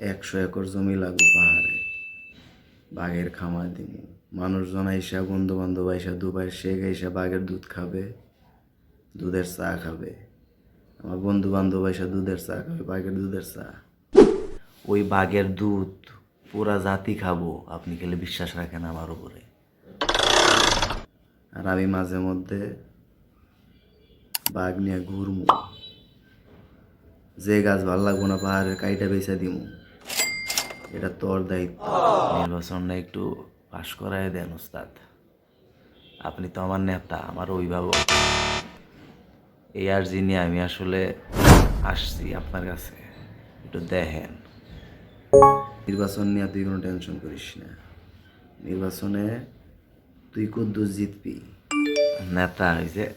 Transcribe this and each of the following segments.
একশো একর জমি লাগবো পাহাড়ে। বাঘের খামার দিব মানুষজন আইসা বন্ধু বান্ধব আইসা দুবাই শেখ আইসা বাঘের দুধ খাবে, দুধের চা খাবে। আমার বন্ধু বান্ধব আইসা দুধের চা খাবে, বাঘের দুধের চা। ওই বাঘের দুধ পুরা জাতি খাব, আপনি খেলে বিশ্বাস রাখেন আমার উপরে। আর আমি মাঝে মধ্যে বাঘ নিয়ে ঘুরমু। যে গাছ ভালো লাগবো না পাহাড়ের কাইটা বেচা দিমু। এটা তোর দায়িত্ব। নির্বাচনটা একটু পাশ করায় দেন, উস্তাদ। আপনি তো আমার নেতা, আমার অভিভাবক। এই আর্জি নিয়ে আমি আসলে আসছি আপনার কাছে। একটু দেখেন। নির্বাচন নিয়ে তুই কোনো টেনশন করিস না। নির্বাচনে তুই কুদ্দুস জিতবি। নেতা হয়েছে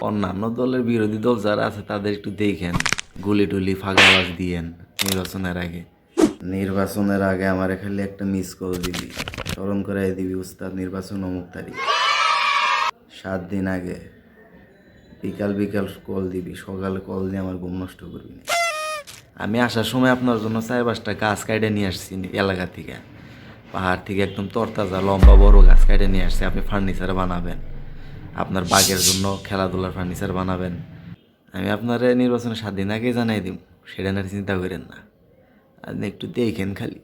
অন্যান্য দলের বিরোধী দল যারা আছে, তাদের একটু দেখেন। গুলি টুলি ফাঁকাবাজ দিয়েন। নির্বাচনের আগে। নির্বাচনের আগে আমার খালি একটা মিস কল দিবি। স্মরণ করাই দিবি, উস্তাদ, নির্বাচন অমুক তারিখ। সাত দিন আগে বিকাল বিকাল কল দিবি, সকালে কল দিয়ে আমার ঘুম নষ্ট করবি আমি আসার সময় আপনার জন্য চার পাঁচটা গাছ কাইটে নিয়ে আসছি এলাকা থেকে। পাহাড় থেকে একদম তরতাজা লম্বা বড় গাছ কাইটে নিয়ে আসছি, আপনি ফার্নিচার বানাবেন। আপনার বাঘের জন্য খেলাধুলার ফার্নিচার বানাবেন। আমি আপনার নির্বাচনে সাত দিন আগেই জানাই দিব। সেটা না চিন্তা করেন না। আপনি একটু দেখেন খালি।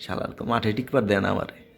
শালার তো মাঠে টিকবার দেন আমারে।